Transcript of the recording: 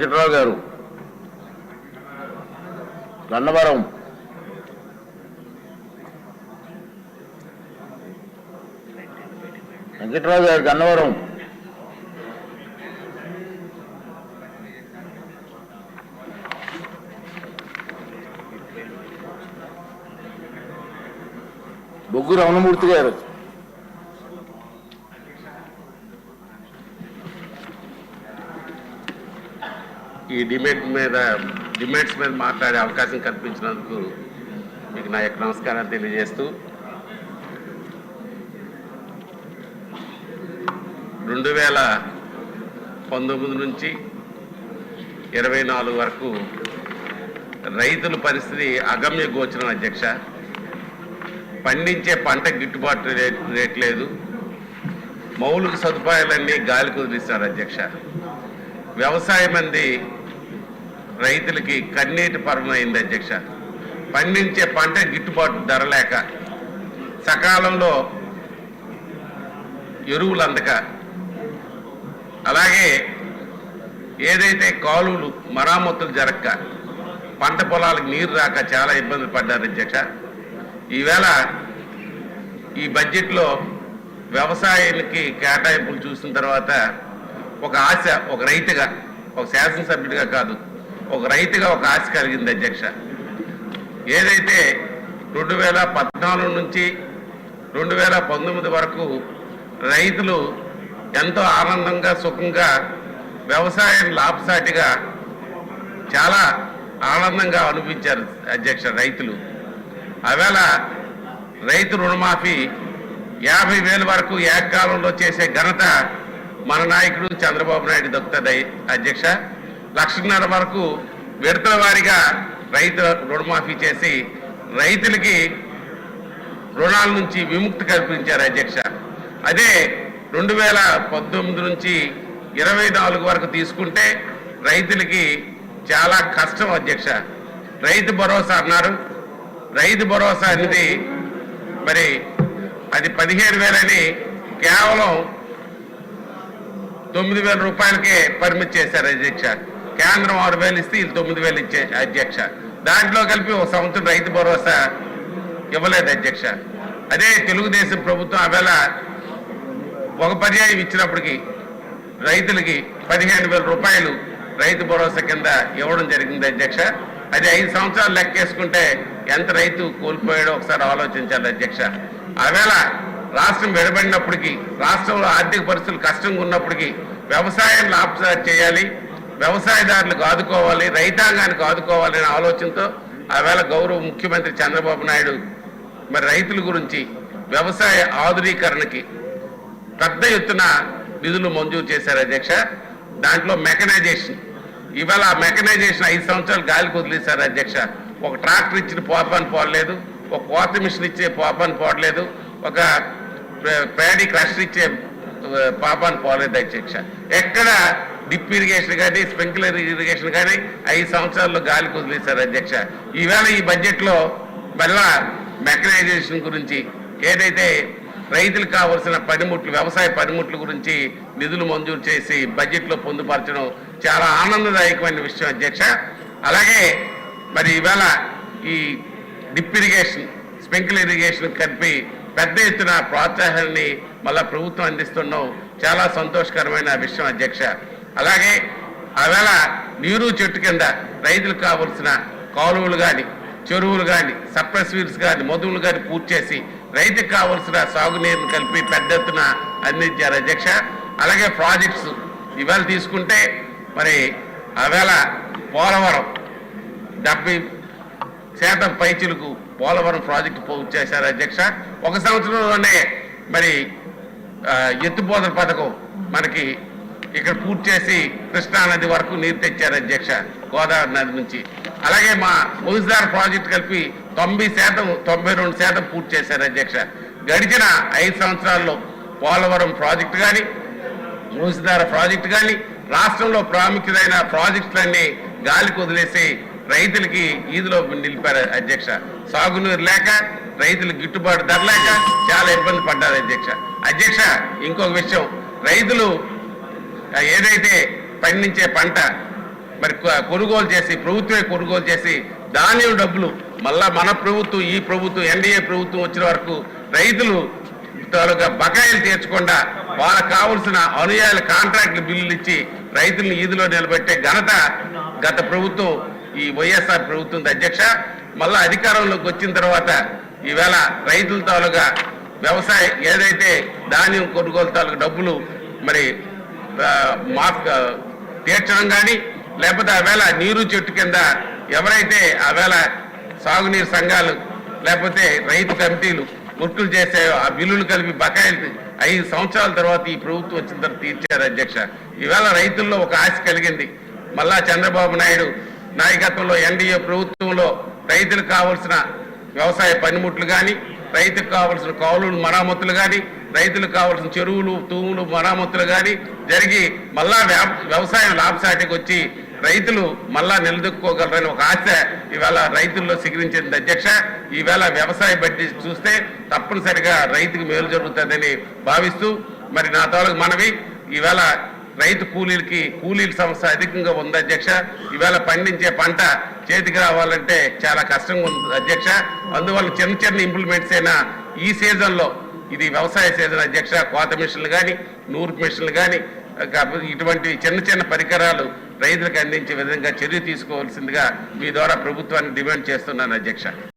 వెంకటరావు గారు. గన్నవరం వెంకటరావు గారు గన్నవరం. బొగ్గు రమణమూర్తి గారు. ఈ డిబేట్ మీద డిబేట్స్ మీద మాట్లాడే అవకాశం కల్పించినందుకు మీకు నా యొక్క నమస్కారాలు తెలియజేస్తూ రెండు వేల పంతొమ్మిది నుంచి ఇరవై నాలుగు వరకు రైతుల పరిస్థితి అగమ్య గోచరం అధ్యక్ష. పండించే పంట గిట్టుబాటు రేట్ రేట్ లేదు. మౌలిక సదుపాయాలన్నీ గాలి కుదిరిస్తారు అధ్యక్ష. వ్యవసాయం అంది రైతులకి కన్నీటి పరమైంది అధ్యక్ష. పండించే పంట గిట్టుబాటు ధర లేక సకాలంలో ఎరువులు అందక. అలాగే ఏదైతే కాలువలు మరామతులు జరగక పంట పొలాలకు నీరు రాక చాలా ఇబ్బందులు పడ్డారు అధ్యక్ష. ఈవేళ ఈ బడ్జెట్లో వ్యవసాయానికి కేటాయింపులు చూసిన తర్వాత ఒక ఆశ ఒక రైతుగా ఒక శాసనసభ్యుడిగా కాదు ఒక రైతుగా ఒక ఆశ కలిగింది అధ్యక్ష. ఏదైతే రెండు వేల పద్నాలుగు నుంచి రెండు వేల పంతొమ్మిది వరకు రైతులు ఎంతో ఆనందంగా సుఖంగా వ్యవసాయం లాభసాటిగా చాలా ఆనందంగా అనిపించారు అధ్యక్ష రైతులు. ఆవేళ రైతు రుణమాఫీ యాభై వేల వరకు ఏకకాలంలో చేసే ఘనత మన నాయకుడు చంద్రబాబు నాయుడు దక్కుతుంది అధ్యక్ష. లక్షన్నర వరకు విడతల వారీగా రైతు రుణమాఫీ చేసి రైతులకి రుణాల నుంచి విముక్తి కల్పించారు అధ్యక్ష. అదే రెండు వేల పంతొమ్మిది నుంచి ఇరవై నాలుగు వరకు తీసుకుంటే రైతులకి చాలా కష్టం అధ్యక్ష. రైతు భరోసా అన్నారు. రైతు భరోసా అనేది మరి అది పదిహేను వేలని కేవలం తొమ్మిది వేల రూపాయలకే పరిమితి చేశారు అధ్యక్ష. కేంద్రం ఆరు వేలు ఇస్తే వీళ్ళు తొమ్మిది వేలు ఇచ్చే అధ్యక్ష. దాంట్లో కలిపి ఒక సంవత్సరం రైతు భరోసా ఇవ్వలేదు అధ్యక్ష. అదే తెలుగుదేశం ప్రభుత్వం ఆవేళ ఒక పర్యాయం ఇచ్చినప్పటికీ రైతులకి పదిహేను వేల రూపాయలు రైతు భరోసా కింద ఇవ్వడం జరిగింది అధ్యక్ష. అది ఐదు సంవత్సరాలు లెక్కేసుకుంటే ఎంత రైతు కోల్పోయాడో ఒకసారి ఆలోచించాలి అధ్యక్ష. ఆవేళ రాష్ట్రం విడబడినప్పటికీ రాష్ట్రంలో ఆర్థిక పరిస్థితులు కష్టంగా ఉన్నప్పటికీ వ్యవసాయం లాభసాటి చేయాలి. వ్యవసాయదారులకు ఆదుకోవాలి రైతాంగానికి ఆదుకోవాలి అనే ఆలోచనతో ఆవేళ గౌరవ ముఖ్యమంత్రి చంద్రబాబు నాయుడు మరి రైతుల గురించి వ్యవసాయ ఆధునీకరణకి పెద్ద ఎత్తున నిధులు మంజూరు చేశారు అధ్యక్ష. దాంట్లో మెకనైజేషన్. ఇవాళ మెకనైజేషన్ ఐదు సంవత్సరాలు గాలికి వదిలేశారు అధ్యక్ష. ఒక ట్రాక్టర్ ఇచ్చిన పోపాన్ని పోడలేదు ఒక కోత మిషన్ ఇచ్చే పాపాన్ని పోడలేదు ఒక ప్యాడీ క్రష్ క్రషర్ ఇచ్చే పాపాన్ని పోలేదు అధ్యక్ష. ఎక్కడ డిప్ ఇరిగేషన్ కానీ స్ప్రింక్లర్ ఇరిగేషన్ కానీ ఐదు సంవత్సరాల్లో గాలికి వదిలేశారు అధ్యక్ష. ఈవేళ ఈ బడ్జెట్లో మళ్ళా మెకనైజేషన్ గురించి ఏదైతే రైతులకు కావలసిన పనిముట్లు వ్యవసాయ పనిముట్ల గురించి నిధులు మంజూరు చేసి బడ్జెట్లో పొందుపరచడం చాలా ఆనందదాయకమైన విషయం అధ్యక్ష. అలాగే మరి ఈవేళ ఈ డిప్ ఇరిగేషన్ స్ప్రింకిల్ ఇరిగేషన్ కలిపి పెద్ద ఎత్తున ప్రోత్సాహాన్ని మళ్ళా ప్రభుత్వం అందిస్తున్నాం చాలా సంతోషకరమైన విషయం అధ్యక్ష. అలాగే ఆవేళ నీరు చెట్టు కింద రైతులకు కావలసిన కాలువలు కానీ చెరువులు కానీ సప్రెస్ వీల్స్ కానీ మధువులు కానీ పూర్తి చేసి రైతుకు కావలసిన సాగునీరుని కలిపి పెద్ద ఎత్తున అందించారు అధ్యక్ష. అలాగే ప్రాజెక్ట్స్ ఇవాళ తీసుకుంటే మరి ఆవేళ పోలవరం డెబ్బై శాతం పైచులకు పోలవరం ప్రాజెక్టు పూర్తి చేశారు అధ్యక్ష. ఒక సంవత్సరంలోనే మరి ఎత్తుబోధన పథకం మనకి ఇక్కడ పూర్తి చేసి కృష్ణా నది వరకు నీరు తెచ్చారు అధ్యక్ష గోదావరి నది నుంచి. అలాగే మా ముగిసార్ ప్రాజెక్ట్ కలిపి తొంభై శాతం తొంభై రెండు శాతం పూర్తి చేశారు అధ్యక్ష. గడిచిన ఐదు సంవత్సరాల్లో పోలవరం ప్రాజెక్టు కానీ మూసిదార ప్రాజెక్టు కానీ రాష్ట్రంలో ప్రాముఖ్యమైన ప్రాజెక్టులన్నీ గాలికి వదిలేసి రైతులకి ఈదులో నిలిపారు అధ్యక్ష. సాగునీరు లేక రైతులు గిట్టుబాటు ధర లేక చాలా ఇబ్బంది పడ్డారు అధ్యక్ష. అధ్యక్ష ఇంకొక విషయం రైతులు ఏదైతే పండించే పంట మరి కొనుగోలు చేసి ప్రభుత్వమే కొనుగోలు చేసి ధాన్యం డబ్బులు మళ్ళా మన ప్రభుత్వం ఈ ప్రభుత్వం ఎన్డీఏ ప్రభుత్వం వచ్చిన వరకు రైతులు తాలూకా బకాయిలు తీర్చకుండా వాళ్ళకి కావలసిన అనుయాయుల కాంట్రాక్ట్ బిల్లులు ఇచ్చి రైతులను ఈదులో నిలబెట్టే ఘనత గత ప్రభుత్వం ఈ వైఎస్ఆర్ ప్రభుత్వం అధ్యక్ష. మళ్ళా అధికారంలోకి వచ్చిన తర్వాత ఈవేళ రైతుల తాలూకా వ్యవసాయం ఏదైతే ధాన్యం కొనుగోలు తాలూకా డబ్బులు మరి ఆ, తీర్చడం కానీ లేకపోతే ఆవేళ నీరు చెట్టు కింద ఎవరైతే ఆవేళ సాగునీరు సంఘాలు లేకపోతే రైతు కమిటీలు వర్కులు చేసే ఆ బిల్లులు కలిపి బకాయిలు ఐదు సంవత్సరాల తర్వాత ఈ ప్రభుత్వం వచ్చిన తర్వాత తీర్చారు అధ్యక్ష. ఈవేళ రైతుల్లో ఒక ఆశ కలిగింది. మళ్ళా చంద్రబాబు నాయుడు నాయకత్వంలో ఎన్డీఏ ప్రభుత్వంలో రైతులకు కావాల్సిన వ్యవసాయ పనిముట్లు కానీ రైతుకు కావాల్సిన కౌలులు మరామతులు కానీ రైతులకు కావాల్సిన చెరువులు తూములు మరామతులు కానీ జరిగి మళ్ళా వ్యవసాయం లాభసాటికి వచ్చి రైతులు మళ్ళా నిలదొక్కుకోగలరని ఒక ఆశ ఈవేళ రైతుల్లో సిగరించింది. అధ్యక్ష ఈవేళ వ్యవసాయ బడ్జెట్ చూస్తే తప్పనిసరిగా రైతుకు మేలు జరుగుతుందని భావిస్తూ మరి నా తాలూకు మనవి ఈవేళ రైతు కూలీలకి కూలీల సమస్య అధికంగా ఉంది అధ్యక్ష. ఈవేళ పండించే పంట చేతికి రావాలంటే చాలా కష్టంగా ఉంది అధ్యక్ష. అందువల్ల చిన్న చిన్న ఇంప్లిమెంట్స్ అయినా ఈ సీజన్లో ఇది వ్యవసాయ సీజన్ అధ్యక్ష కోత మిషన్లు కానీ నూరు మిషన్లు కానీ ఇటువంటి చిన్న చిన్న పరికరాలు రైతులకు అందించే విధంగా చర్య తీసుకోవాల్సిందిగా మీ ద్వారా ప్రభుత్వాన్ని డిమాండ్ చేస్తున్నాను అధ్యక్ష.